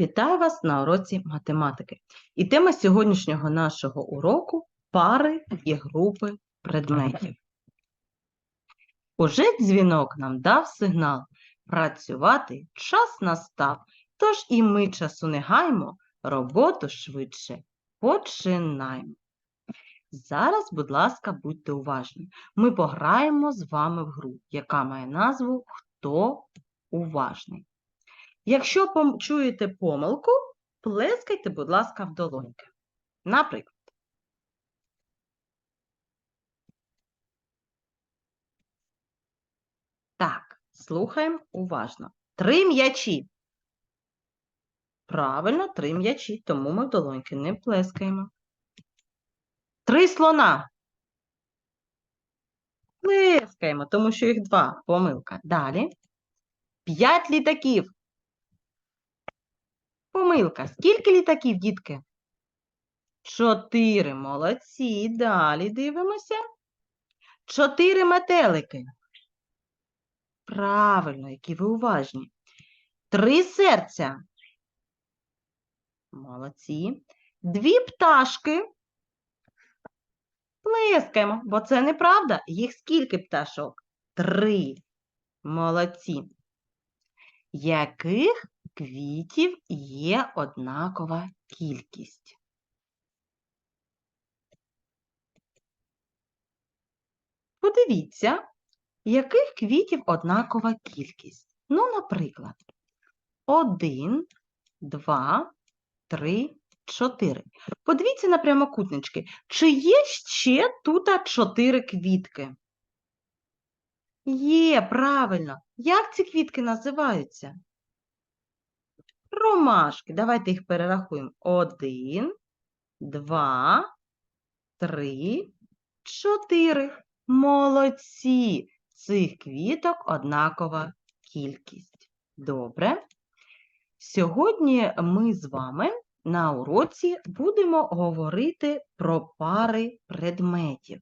Вітаю вас на уроці математики. І тема сьогоднішнього нашого уроку пари і групи предметів. Уже дзвінок нам дав сигнал. Працювати час настав, тож і ми часу не гаймо, роботу швидше починаємо. Зараз, будь ласка, будьте уважні. Ми пограємо з вами в гру, яка має назву Хто уважний. Якщо чуєте помилку, плескайте, будь ласка, в долоньки. Наприклад, так, слухаємо уважно. Три м'ячі. Правильно, три м'ячі, тому ми в долоньки не плескаємо. Три слона. Плескаємо, тому що їх два. Помилка. Далі. П'ять літаків. Помилка. Скільки літаків, дітки? Чотири. Молодці. Далі дивимося. Чотири метелики. Правильно, які ви уважні. Три серця. Молодці. Дві пташки. Плескаємо, бо це неправда. Їх скільки пташок? Три. Молодці. Яких квітів є однакова кількість? Подивіться, яких квітів однакова кількість. Ну, наприклад, один, два, три, чотири. Подивіться на прямокутнички. Чи є ще тут чотири квітки? Є, правильно. Як ці квітки називаються? Ромашки. Давайте їх перерахуємо. Один, два, три, чотири. Молодці. Цих квіток однакова кількість. Добре. Сьогодні ми з вами на уроці будемо говорити про пари предметів.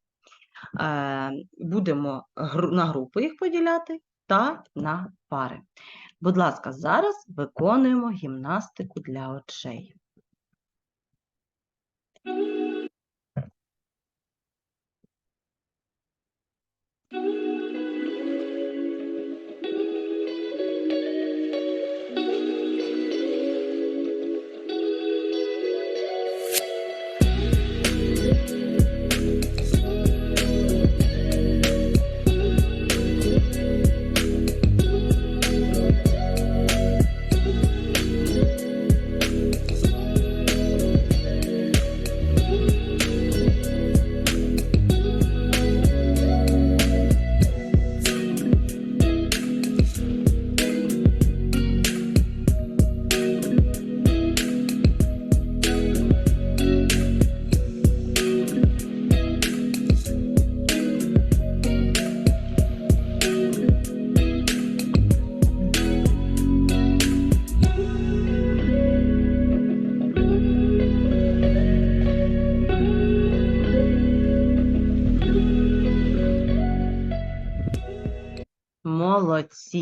Е, Будемо на групи їх поділяти та на пари. Будь ласка, зараз виконуємо гімнастику для очей.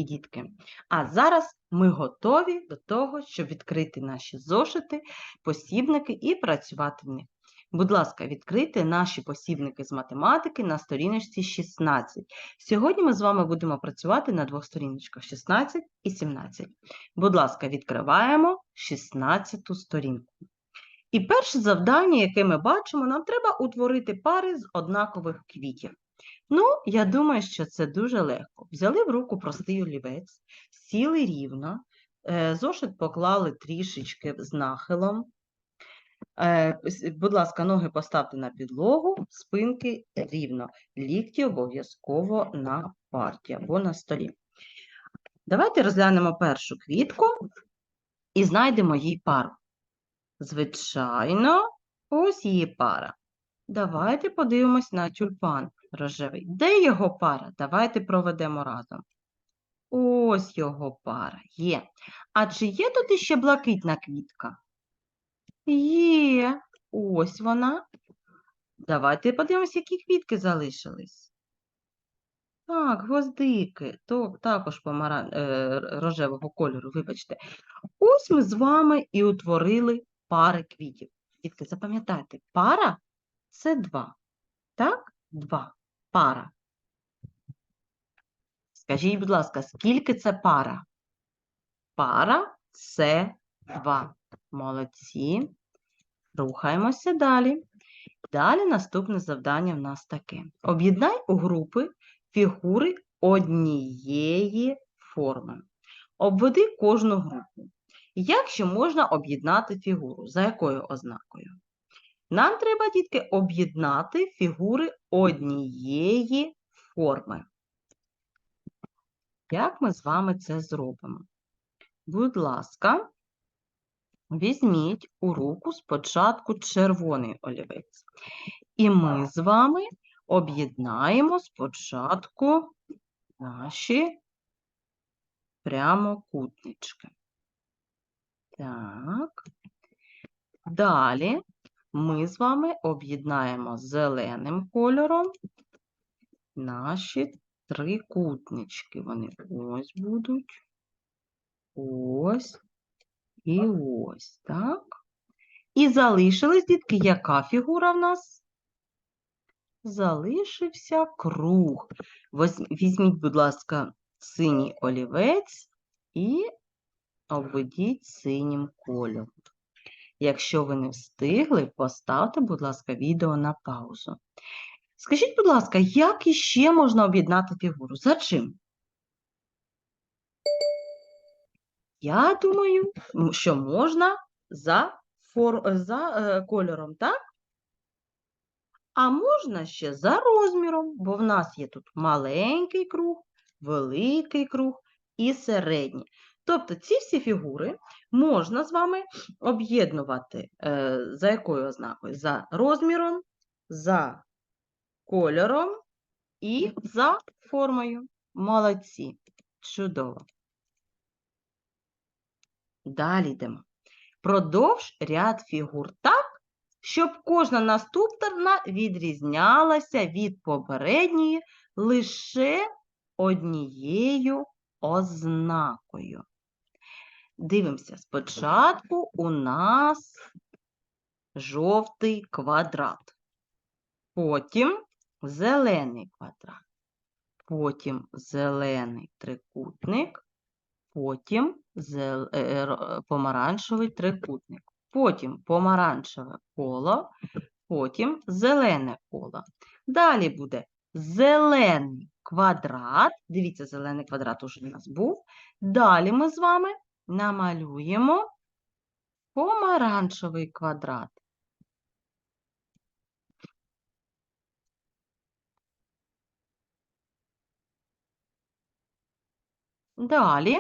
Молодці, дітки. А зараз ми готові до того, щоб відкрити наші зошити, посібники і працювати в них. Будь ласка, відкрийте наші посібники з математики на сторіночці 16. Сьогодні ми з вами будемо працювати на двох сторіночках 16 і 17. Будь ласка, відкриваємо 16 сторінку. І перше завдання, яке ми бачимо, нам треба утворити пари з однакових квітів. Ну, я думаю, що це дуже легко. Взяли в руку простий олівець, сіли рівно, е, зошит поклали трішечки з нахилом. Е, Будь ласка, ноги поставте на підлогу, спинки рівно. Лікті обов'язково на парті або на столі. Давайте розглянемо першу квітку і знайдемо їй пару. Звичайно, ось її пара. Давайте подивимось на тюльпан рожевий. Де його пара? Давайте проведемо разом. Ось його пара є. А чи є тут іще блакитна квітка? Є. Ось вона. Давайте подивимось, які квітки залишились. Так, гвоздики, то також помаран... е, рожевого кольору, вибачте. Ось ми з вами і утворили пари квітів. Дітки, запам'ятайте, пара це два. Так? Два. Пара. Скажіть, будь ласка, скільки це пара? Пара це два. Молодці. Рухаємося далі. Далі наступне завдання в нас таке. Об'єднай у групи фігури однієї форми. Обведи кожну групу. Як ще можна об'єднати фігуру? За якою ознакою? Нам треба, дітки, об'єднати фігури однієї форми. Як ми з вами це зробимо? Будь ласка, візьміть у руку спочатку червоний олівець. І ми з вами об'єднаємо спочатку наші прямокутнички. Так. Далі ми з вами об'єднаємо зеленим кольором наші трикутнички. Вони ось будуть, ось і ось, так? І залишилась, дітки, яка фігура в нас? Залишився круг. Візьміть, будь ласка, синій олівець і обведіть синім кольором. Якщо ви не встигли, поставте, будь ласка, відео на паузу. Скажіть, будь ласка, як іще можна об'єднати фігуру? За чим? Я думаю, що можна за, фор... за е, кольором, так? А можна ще за розміром, бо в нас є тут маленький круг, великий круг і середній. Тобто ці всі фігури можна з вами об'єднувати е, за якою ознакою? За розміром, за кольором і за формою. Молодці. Чудово. Далі йдемо. Продовж ряд фігур так, щоб кожна наступна відрізнялася від попередньої лише однією ознакою. Дивимося, спочатку у нас жовтий квадрат, потім зелений квадрат, потім зелений трикутник, потім зел- е, помаранчевий трикутник, потім помаранчеве коло, потім зелене коло. Далі буде зелений квадрат. Дивіться, зелений квадрат уже у нас був. Далі ми з вами намалюємо помаранчевий квадрат. Далі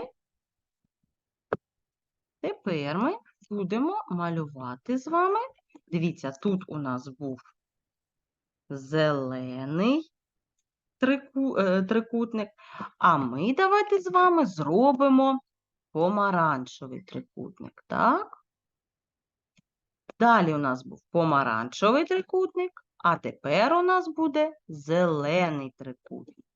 тепер ми будемо малювати з вами. Дивіться, тут у нас був зелений трику, е, трикутник, а ми давайте з вами зробимо помаранчевий трикутник, так? Далі у нас був помаранчевий трикутник, а тепер у нас буде зелений трикутник.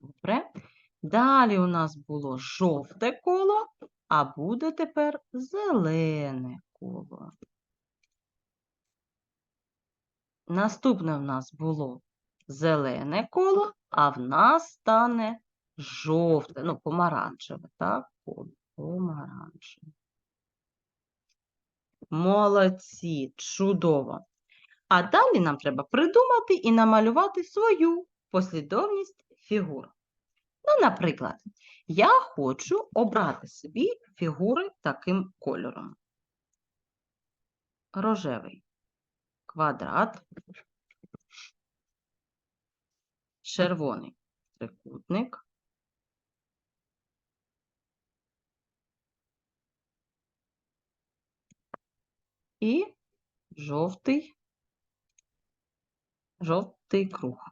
Добре. Далі у нас було жовте коло, а буде тепер зелене коло. Наступне в нас було зелене коло, а в нас стане жовте, ну, помаранчеве, так? Помаранчеве. Молодці, чудово. А далі нам треба придумати і намалювати свою послідовність фігур. Ну, наприклад, я хочу обрати собі фігури таким кольором. Рожевий квадрат, червоний трикутник, і жовтий, жовтий круг.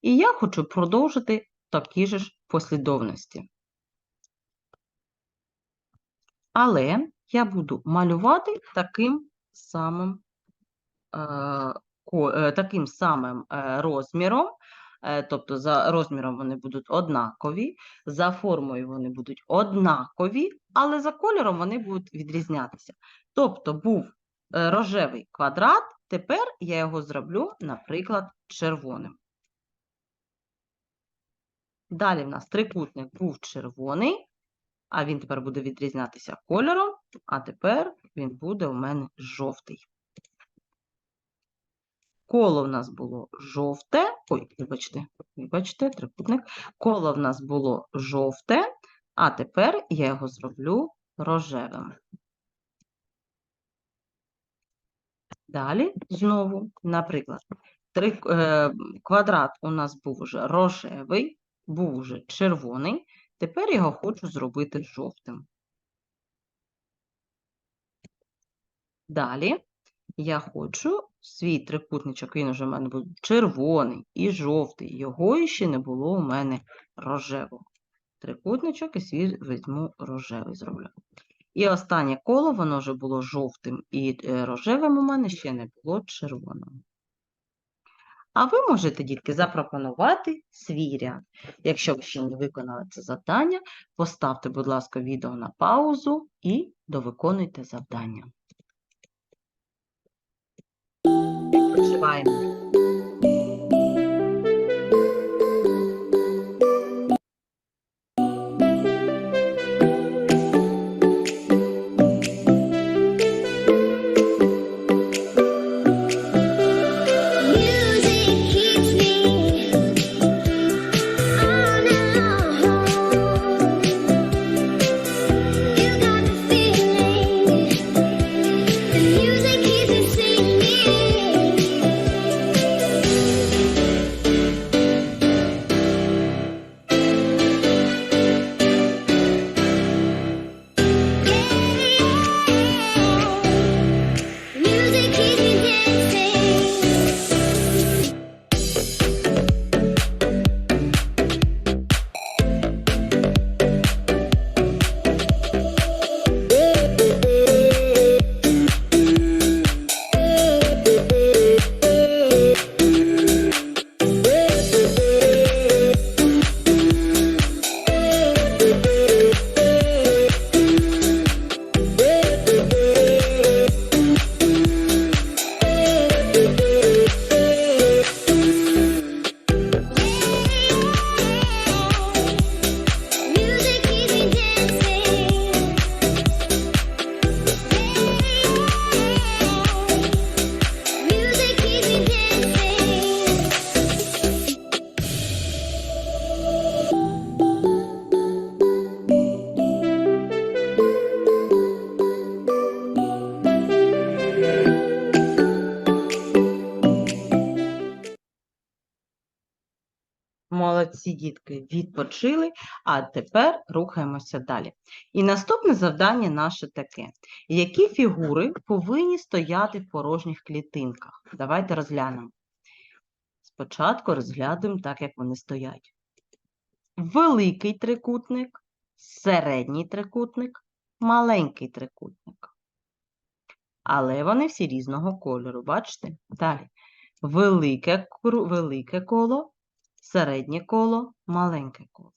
І я хочу продовжити такі ж послідовності. Але я буду малювати таким самим, е, е, таким самим е, розміром, тобто за розміром вони будуть однакові, за формою вони будуть однакові, але за кольором вони будуть відрізнятися. Тобто був рожевий квадрат, тепер я його зроблю, наприклад, червоним. Далі в нас трикутник був червоний, а він тепер буде відрізнятися кольором, а тепер він буде у мене жовтий. Коло в нас було жовте. Ой, вибачте, вибачте, трикутник. Коло в нас було жовте, а тепер я його зроблю рожевим. Далі знову, наприклад, три, е, квадрат у нас був уже рожевий, був уже червоний. Тепер його хочу зробити жовтим. Далі я хочу свій трикутничок, він уже в мене був червоний і жовтий. Його ще не було у мене рожевого. Трикутничок і свій візьму рожевий зроблю. І останнє коло, воно вже було жовтим і е, рожевим у мене ще не було червоним. А ви можете, дітки, запропонувати свій ряд. Якщо ви ще не виконали це завдання, поставте, будь ласка, відео на паузу і довиконуйте завдання. Відпочиваємо. Дітки, відпочили, а тепер рухаємося далі. І наступне завдання наше таке. Які фігури повинні стояти в порожніх клітинках? Давайте розглянемо. Спочатку розглянемо так, як вони стоять. Великий трикутник, середній трикутник, маленький трикутник. Але вони всі різного кольору, бачите? Далі. Велике, велике коло, середнє коло, маленьке коло.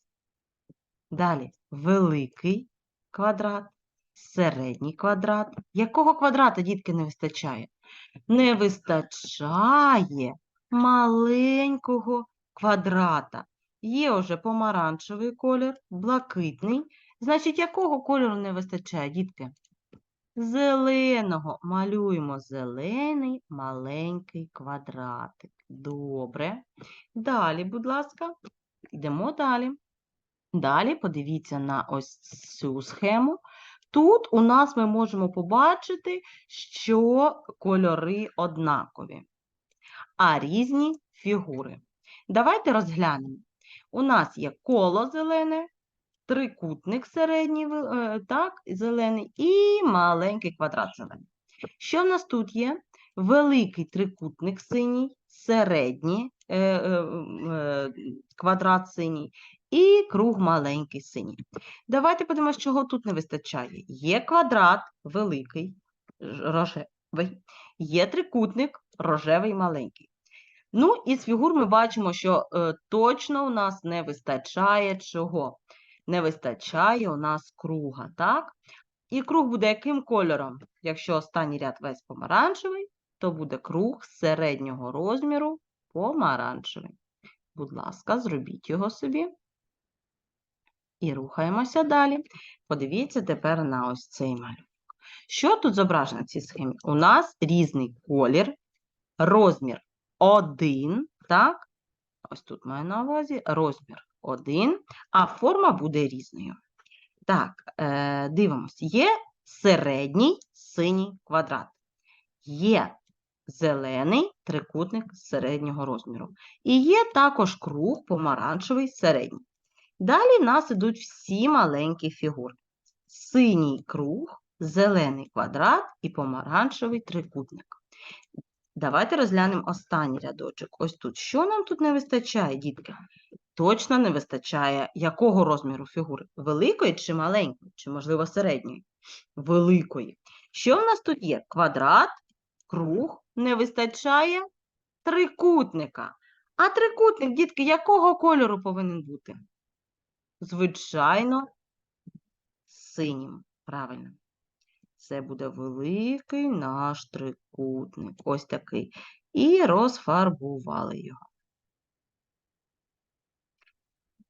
Далі великий квадрат, середній квадрат. Якого квадрата, дітки, не вистачає? Не вистачає маленького квадрата. Є вже помаранчевий колір, блакитний. Значить, якого кольору не вистачає, дітки? Зеленого. Малюємо зелений маленький квадратик. Добре. Далі, будь ласка, йдемо далі. Далі подивіться на ось цю схему. Тут у нас ми можемо побачити, що кольори однакові, а різні фігури. Давайте розглянемо. У нас є коло зелене, трикутник середній, е, так, зелений, і маленький квадрат зелений. Що в нас тут є? Великий трикутник синій, середній е, е, е, квадрат синій і круг маленький синій. Давайте подивимося, чого тут не вистачає. Є квадрат великий, рожевий, є трикутник рожевий маленький. Ну, із фігур ми бачимо, що е, точно у нас не вистачає чого? Не вистачає у нас круга, так? І круг буде яким кольором? Якщо останній ряд весь помаранчевий, то буде круг середнього розміру помаранчевий. Будь ласка, зробіть його собі. І рухаємося далі. Подивіться тепер на ось цей малюнок. Що тут зображено в цій схемі? У нас різний колір, розмір 1, так? Ось тут маю на увазі розмір 1, а форма буде різною. Так, е, дивимось. Є середній синій квадрат. Є зелений трикутник середнього розміру. І є також круг помаранчевий середній. Далі в нас ідуть всі маленькі фігури. Синій круг, зелений квадрат і помаранчевий трикутник. Давайте розглянемо останній рядочок. Ось тут. Що нам тут не вистачає, дітки? Точно не вистачає якого розміру фігури? Великої чи маленької, чи, можливо, середньої? Великої. Що в нас тут є? Квадрат, круг, не вистачає трикутника. А трикутник, дітки, якого кольору повинен бути? Звичайно, синім. Правильно. Це буде великий наш трикутник. Ось такий. І розфарбували його.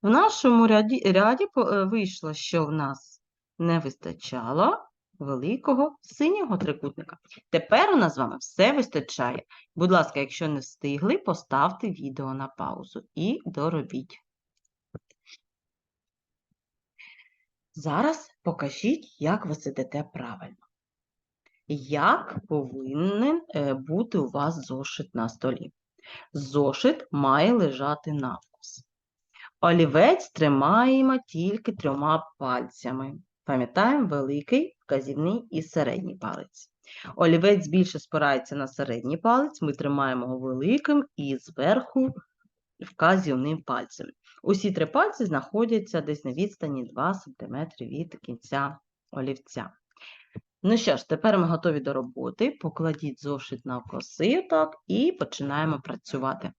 В нашому ряді, ряді е, вийшло, що в нас не вистачало великого синього трикутника. Тепер у нас з вами все вистачає. Будь ласка, якщо не встигли, поставте відео на паузу і доробіть. Зараз покажіть, як ви сидите правильно. Як повинен е, бути у вас зошит на столі? Зошит має лежати навкус. Олівець тримаємо тільки трьома пальцями. Пам'ятаємо великий, вказівний і середній палець. Олівець більше спирається на середній палець, ми тримаємо його великим і зверху вказівним пальцем. Усі три пальці знаходяться десь на відстані 2 см від кінця олівця. Ну що ж, тепер ми готові до роботи. Покладіть зошит на коси так, і починаємо працювати.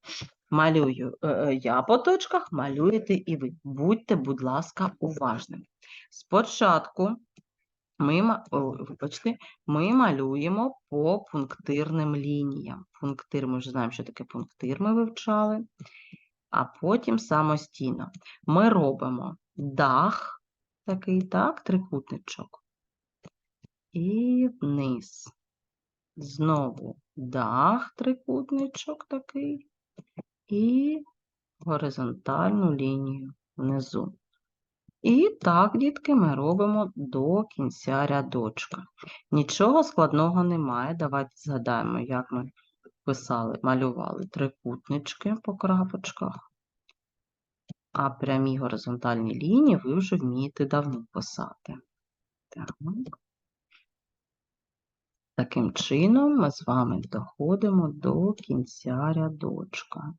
Малюю е, е, я по точках, малюєте і ви. Будьте, будь ласка, уважними. Спочатку ми, вибачте, ми малюємо по пунктирним лініям. Пунктир, ми вже знаємо, що таке пунктир ми вивчали, а потім самостійно. Ми робимо дах, такий, так, трикутничок. І вниз. Знову дах, трикутничок такий. І горизонтальну лінію внизу. І так, дітки, ми робимо до кінця рядочка. Нічого складного немає. Давайте згадаємо, як ми писали, малювали трикутнички по крапочках. А прямі горизонтальні лінії ви вже вмієте давно писати. Так. Таким чином ми з вами доходимо до кінця рядочка.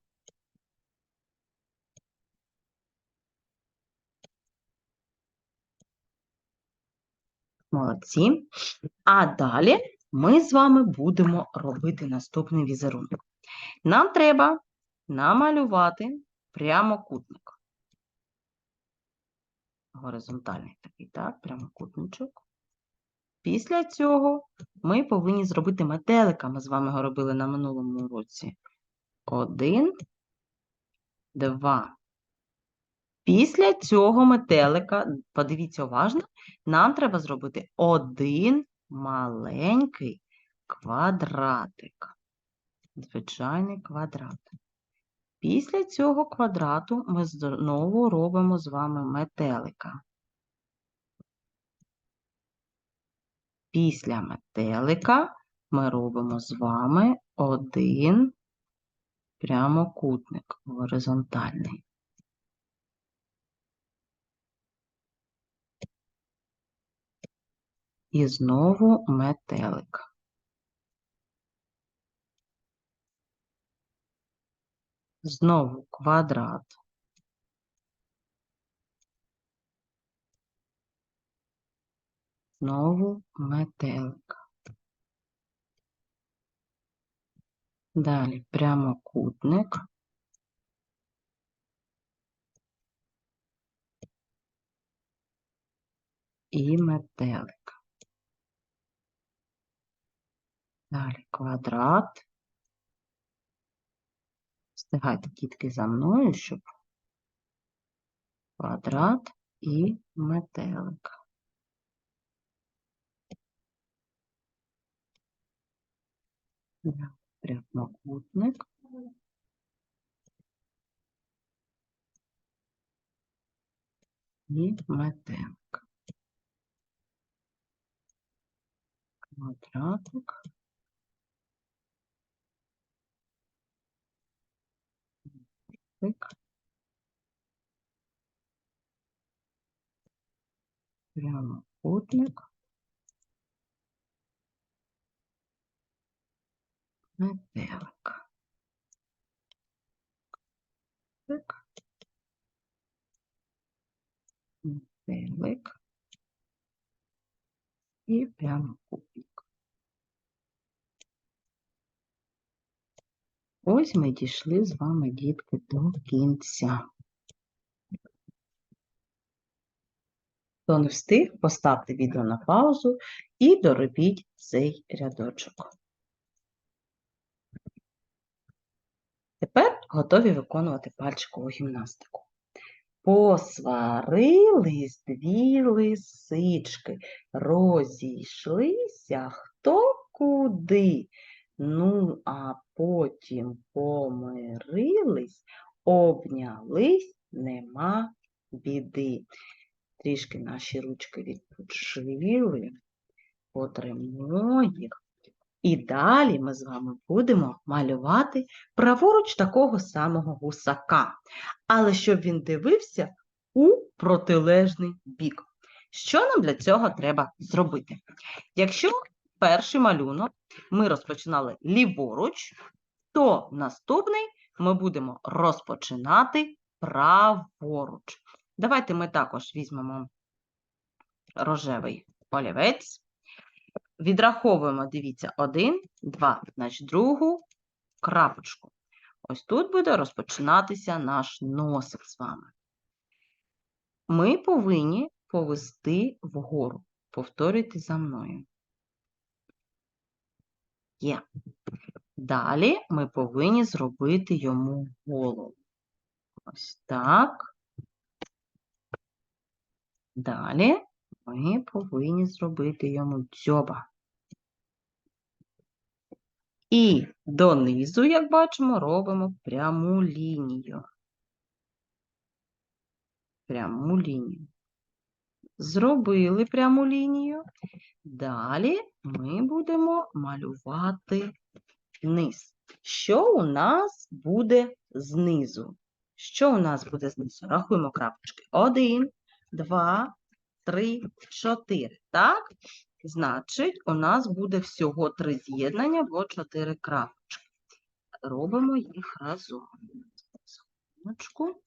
Молодці. А далі ми з вами будемо робити наступний візерунок. Нам треба намалювати прямокутник. Горизонтальний такий, так, прямокутничок. Після цього ми повинні зробити метелика. Ми з вами його робили на минулому уроці. Один, два. Після цього метелика, подивіться уважно, нам треба зробити один маленький квадратик. Звичайний квадрат. Після цього квадрату ми знову робимо з вами метелика. Після метелика ми робимо з вами один прямокутник горизонтальний. і знову метелик. Знову квадрат. Знову метелик. Далі прямокутник. І метелик. Далі квадрат. Встигайте, дітки, за мною, щоб квадрат і метелик. Прямокутник. І метелик. Квадратик. Так. Прямокутник. Метелик. Так. Метелик. І прямокутник. Ось ми дійшли з вами, дітки, до кінця. Хто не встиг, поставте відео на паузу і доробіть цей рядочок. Тепер готові виконувати пальчикову гімнастику. Посварились дві лисички, розійшлися хто куди. Ну, а потім помирились, обнялись, нема біди. Трішки наші ручки відпочили, потримо їх. І далі ми з вами будемо малювати праворуч такого самого гусака, але щоб він дивився у протилежний бік. Що нам для цього треба зробити? Якщо перший малюнок ми розпочинали ліворуч, то наступний ми будемо розпочинати праворуч. Давайте ми також візьмемо рожевий олівець. Відраховуємо, дивіться, один, два, значить другу крапочку. Ось тут буде розпочинатися наш носик з вами. Ми повинні повести вгору. Повторюйте за мною. Є. Далі ми повинні зробити йому голову. Ось так. Далі ми повинні зробити йому дзьоба. І донизу, як бачимо, робимо пряму лінію. Пряму лінію. Зробили пряму лінію. Далі ми будемо малювати низ. Що у нас буде знизу? Що у нас буде знизу? Рахуємо крапочки. Один, два, три, чотири. Так? Значить, у нас буде всього три з'єднання або чотири крапочки. Робимо їх разом. Секундочку.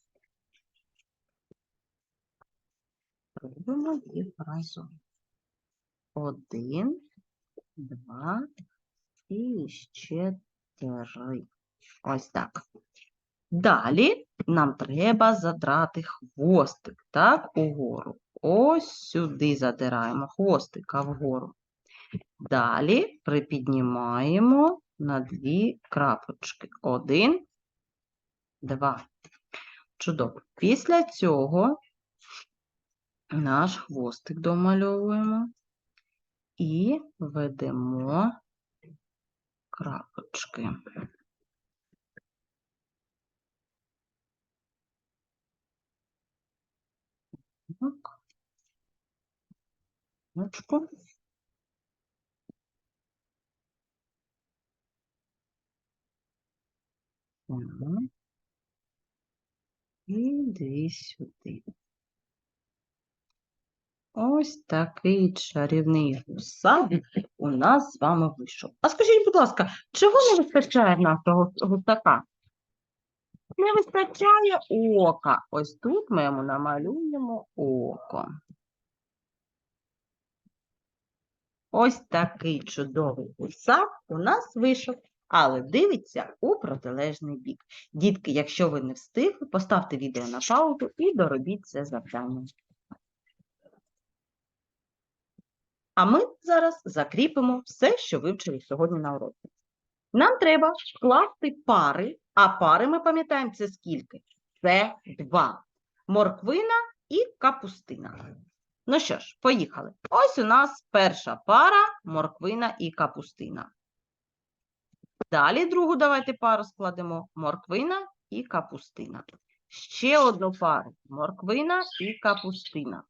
Робимо їх разом. Один, два і ще три. Ось так. Далі нам треба задрати хвостик, так, угору. Ось сюди задираємо хвостика вгору. Далі припіднімаємо на дві крапочки. Один, два. Чудово. Після цього наш хвостик домальовуємо і ведемо крапочки. Так. І дві сюди. Ось такий чарівний гусак у нас з вами вийшов. А скажіть, будь ласка, чого не вистачає нашого гусака? Не вистачає ока. Ось тут ми йому намалюємо око. Ось такий чудовий гусак у нас вийшов, але дивиться у протилежний бік. Дітки, якщо ви не встигли, поставте відео на паузу і доробіть це завдання. А ми зараз закріпимо все, що вивчили сьогодні на уроці. Нам треба скласти пари, а пари ми пам'ятаємо це скільки? Це два. Морквина і капустина. Ну що ж, поїхали. Ось у нас перша пара морквина і капустина. Далі другу давайте пару складемо морквина і капустина. Ще одну пару морквина і капустина.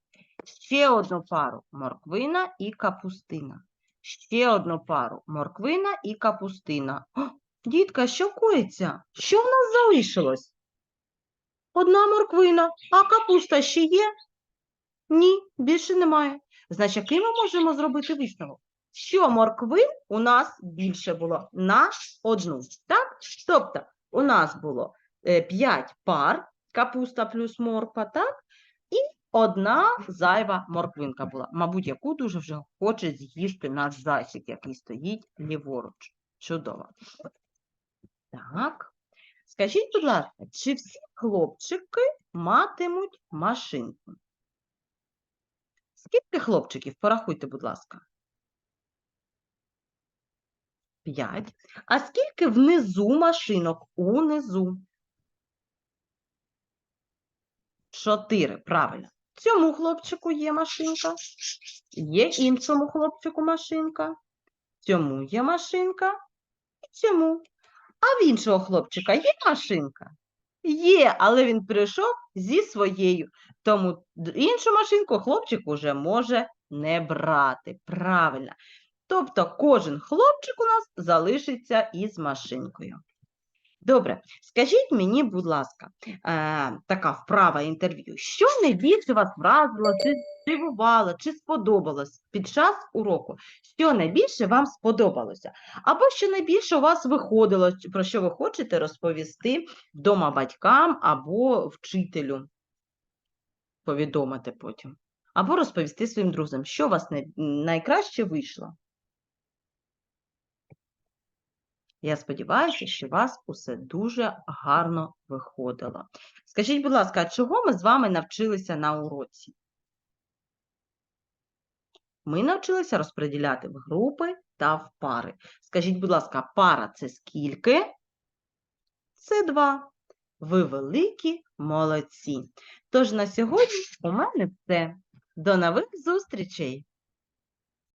Ще одну пару морквина і капустина. Ще одну пару морквина і капустина. О, дітка, що коїться? Що в нас залишилось? Одна морквина, а капуста ще є? Ні, більше немає. Значить, який ми можемо зробити висновок? Що морквин у нас більше було на одну. Так? Тобто, у нас було 5 пар, капуста плюс морква, так? Одна зайва морквинка була. Мабуть, яку дуже вже хоче з'їсти наш зайчик, який стоїть ліворуч. Чудово. Так. Скажіть, будь ласка, чи всі хлопчики матимуть машинку? Скільки хлопчиків? Порахуйте, будь ласка. П'ять. А скільки внизу машинок? Унизу. Чотири. Правильно. Цьому хлопчику є машинка. Є іншому хлопчику машинка. Цьому є машинка. І цьому. А в іншого хлопчика є машинка? Є, але він прийшов зі своєю. Тому іншу машинку хлопчик уже може не брати. Правильно. Тобто кожен хлопчик у нас залишиться із машинкою. Добре, скажіть мені, будь ласка, е, така вправа інтерв'ю. Що найбільше вас вразило, чи здивувало, чи сподобалось під час уроку? Що найбільше вам сподобалося? Або що найбільше у вас виходило, про що ви хочете розповісти вдома батькам або вчителю? Повідомити потім. Або розповісти своїм друзям, що у вас найкраще вийшло. Я сподіваюся, що вас усе дуже гарно виходило. Скажіть, будь ласка, чого ми з вами навчилися на уроці? Ми навчилися розподіляти в групи та в пари. Скажіть, будь ласка, пара це скільки? Це два. Ви великі молодці. Тож на сьогодні у мене все. До нових зустрічей!